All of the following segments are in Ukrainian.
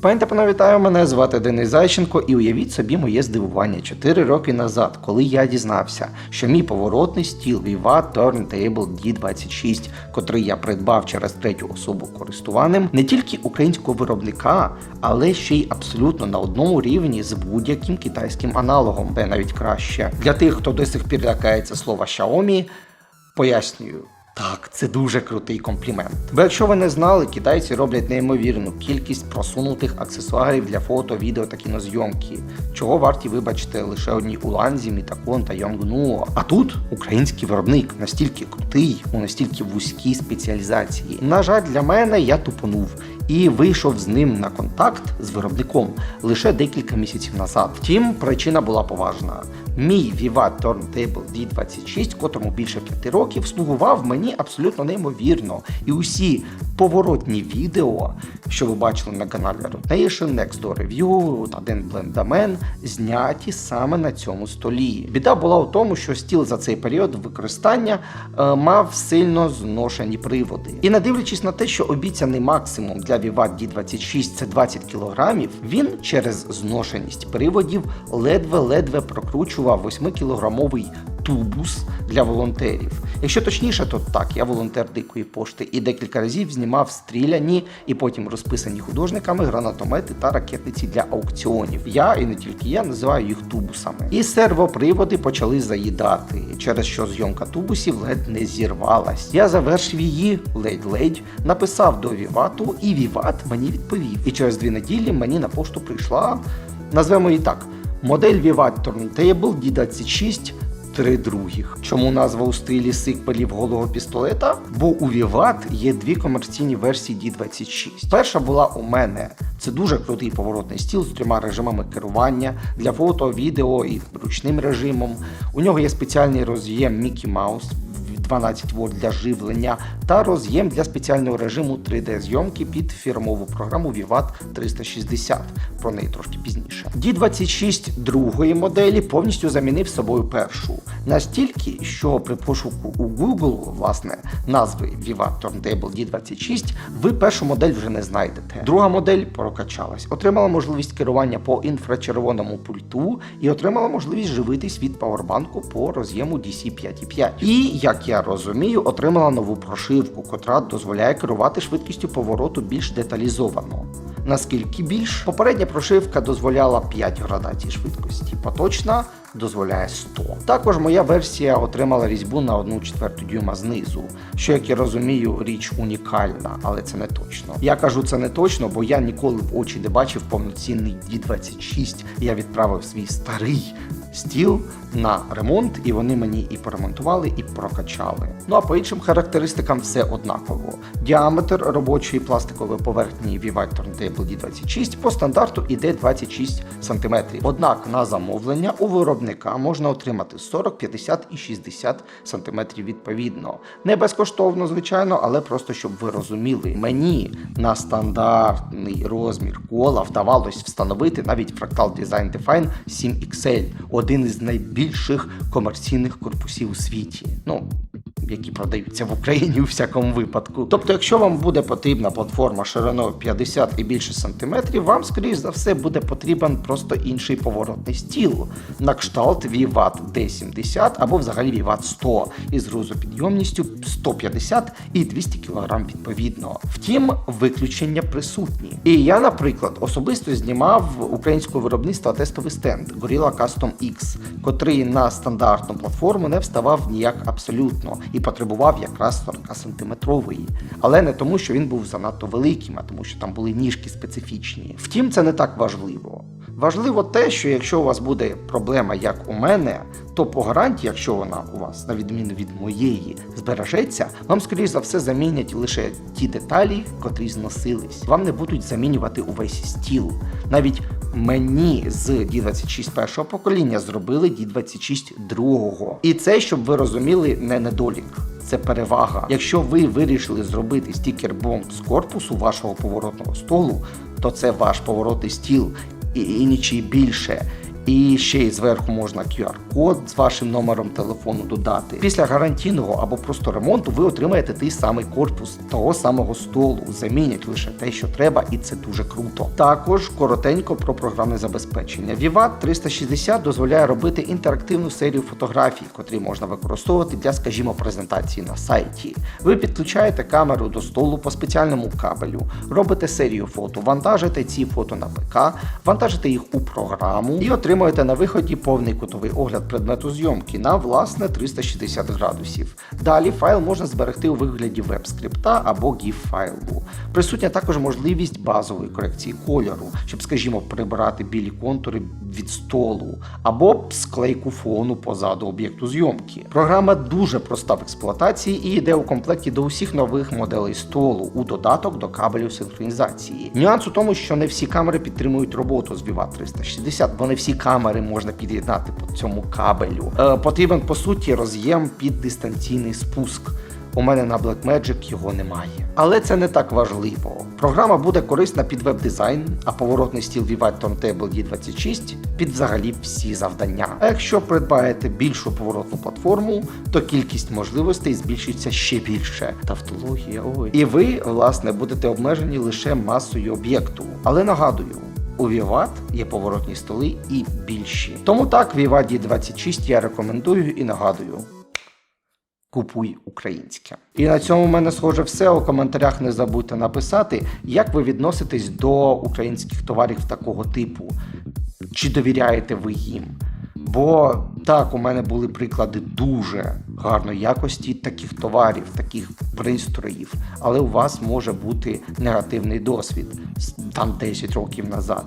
Пані та вітаю, мене звати Денис Зайченко, і уявіть собі моє здивування 4 роки назад, коли я дізнався, що мій поворотний стіл Viva Turntable D26, котрий я придбав через третю особу користуваним, не тільки українського виробника, але ще й абсолютно на одному рівні з будь-яким китайським аналогом, де навіть краще. Для тих, хто до сих пір лякається слова Xiaomi, пояснюю. Так, це дуже крутий комплімент. Бо якщо ви не знали, китайці роблять неймовірну кількість просунутих аксесуарів для фото, відео та кінозйомки, чого варті вибачте лише одні Уланзі, Мітакон та Йонгнуо. А тут український виробник настільки крутий, у настільки вузькій спеціалізації. На жаль, для мене я тупонув і вийшов з ним на контакт з виробником лише декілька місяців назад. Втім, причина була поважна. Мій Viva Turntable D26, котрому більше 5 років, слугував мені абсолютно неймовірно. І усі поворотні відео, що ви бачили на каналі Rotation, Next Door Review та Den Blendaman, зняті саме на цьому столі. Біда була у тому, що стіл за цей період використання е, мав сильно зношені приводи. І не дивлячись на те, що обіцяний максимум для Viva D26 це 20 кг, він через зношеність приводів ледве-ледве прокручував 8-кілограмовий тубус для волонтерів. Якщо точніше, то так, я волонтер дикої пошти і декілька разів знімав стріляні і потім розписані художниками гранатомети та ракетниці для аукціонів. Я і не тільки я називаю їх тубусами. І сервоприводи почали заїдати, через що зйомка тубусів ледь не зірвалась. Я завершив її ледь-ледь, написав до Вівату, і Віват мені відповів. І через дві неділі мені на пошту прийшла, назвемо її так. Модель Vivat Turntable D26 три других. Чому назва у стилі сиквелів голого пістолета? Бо у Vivat є дві комерційні версії D26. Перша була у мене. Це дуже крутий поворотний стіл з трьома режимами керування для фото, відео і ручним режимом. У нього є спеціальний роз'єм Mickey Mouse 12 вольт для живлення та роз'єм для спеціального режиму 3D-зйомки під фірмову програму Vivat 360. Про неї трошки пізніше. D26 другої моделі повністю замінив собою першу. Настільки, що при пошуку у Google, власне, назви Vivat Turntable D26, ви першу модель вже не знайдете. Друга модель прокачалась, отримала можливість керування по інфрачервоному пульту і отримала можливість живитись від павербанку по роз'єму DC 5.5. І, як я розумію, отримала нову прошивку, котра дозволяє керувати швидкістю повороту більш деталізовано. Наскільки більш попередня прошивка дозволяла 5 градацій швидкості, поточна дозволяє 100. Також моя версія отримала різьбу на 1 четверту дюйма знизу, що, як я розумію, річ унікальна, але це не точно. Я кажу це не точно, бо я ніколи в очі не бачив повноцінний D26. Я відправив свій старий стіл на ремонт, і вони мені і поремонтували, і прокачали. Ну а по іншим характеристикам все однаково. Діаметр робочої пластикової поверхні Vivat Turntable D26 по стандарту іде 26 см. Однак на замовлення у виробника можна отримати 40, 50 і 60 см відповідно. Не безкоштовно, звичайно, але просто щоб ви розуміли, мені на стандартний розмір кола вдавалось встановити навіть Fractal Design Define 7XL, один із найбільших комерційних корпусів у світі. Ну, які продаються в Україні у всякому випадку. Тобто, якщо вам буде потрібна платформа шириною 50 і більше сантиметрів, вам, скоріш за все, буде потрібен просто інший поворотний стіл на кшталт Vivat D70 або взагалі Vivat 100 із грузопідйомністю 150 і 200 кг відповідно. Втім, виключення присутні. І я, наприклад, особисто знімав українського виробництва тестовий стенд Gorilla Custom X, котрий на стандартну платформу не вставав ніяк абсолютно і потребував якраз 40 сантиметрової. Але не тому, що він був занадто великим, а тому, що там були ніжки специфічні. Втім, це не так важливо. Важливо те, що якщо у вас буде проблема, як у мене, то по гарантії, якщо вона у вас, на відміну від моєї, збережеться, вам, скоріш за все, замінять лише ті деталі, котрі зносились. Вам не будуть замінювати увесь стіл. Навіть мені з D26 першого покоління зробили D26 другого. І це, щоб ви розуміли, не недолік. Це перевага. Якщо ви вирішили зробити стікер-бомб з корпусу вашого поворотного столу, то це ваш поворотний стіл і, і нічий більше. І ще й зверху можна QR-код з вашим номером телефону додати. Після гарантійного або просто ремонту ви отримаєте той самий корпус того самого столу. Замінять лише те, що треба, і це дуже круто. Також коротенько про програмне забезпечення. Vivat 360 дозволяє робити інтерактивну серію фотографій, котрі можна використовувати для, скажімо, презентації на сайті. Ви підключаєте камеру до столу по спеціальному кабелю, робите серію фото, вантажите ці фото на ПК, вантажите їх у програму і отримуєте на виході повний кутовий огляд предмету зйомки на власне 360 градусів. Далі файл можна зберегти у вигляді веб-скрипта або GIF файлу. Присутня також можливість базової корекції кольору, щоб, скажімо, прибирати білі контури від столу або склейку фону позаду об'єкту зйомки. Програма дуже проста в експлуатації і йде у комплекті до усіх нових моделей столу у додаток до кабелю синхронізації. Нюанс у тому, що не всі камери підтримують роботу з Vivat 360, бо не всі камери можна під'єднати по цьому кабелю. Е, потрібен по суті роз'єм під дистанційний спуск. У мене на Blackmagic його немає. Але це не так важливо. Програма буде корисна під веб-дизайн, а поворотний стіл Vivat Turntable D26 під взагалі всі завдання. А якщо придбаєте більшу поворотну платформу, то кількість можливостей збільшиться ще більше. Тавтологія, ой. І ви, власне, будете обмежені лише масою об'єкту. Але нагадую. У Vivat є поворотні столи і більші. Тому так, Vivat D26 я рекомендую і нагадую. Купуй українське. І на цьому в мене схоже все. У коментарях не забудьте написати, як ви відноситесь до українських товарів такого типу. Чи довіряєте ви їм? Бо так, у мене були приклади дуже гарної якості таких товарів, таких пристроїв, але у вас може бути негативний досвід там 10 років назад.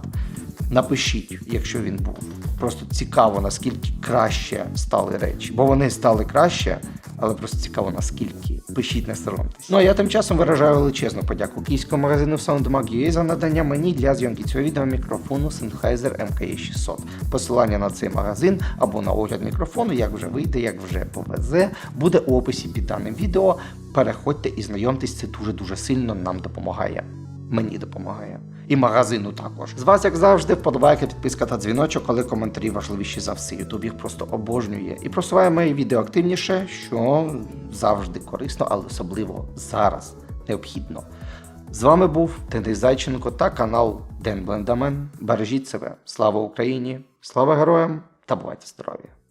Напишіть, якщо він був. Просто цікаво, наскільки краще стали речі. Бо вони стали краще, але просто цікаво, наскільки. Пишіть, не соромтесь. Ну а я тим часом виражаю величезну подяку київському магазину SoundMag.ua за надання мені для зйомки цього відео мікрофону Sennheiser MKE 600. Посилання на цей магазин або на огляд мікрофону, як вже вийде, як вже повезе, буде у описі під даним відео. Переходьте і знайомтесь, це дуже-дуже сильно нам допомагає. Мені допомагає. І магазину також. З вас, як завжди, вподобайка, підписка та дзвіночок, але коментарі важливіші за все. Ютуб їх просто обожнює і просуває мої відео активніше, що завжди корисно, але особливо зараз необхідно. З вами був Денис Зайченко та канал Ден Блендамен. Бережіть себе. Слава Україні! Слава героям та бувайте здорові!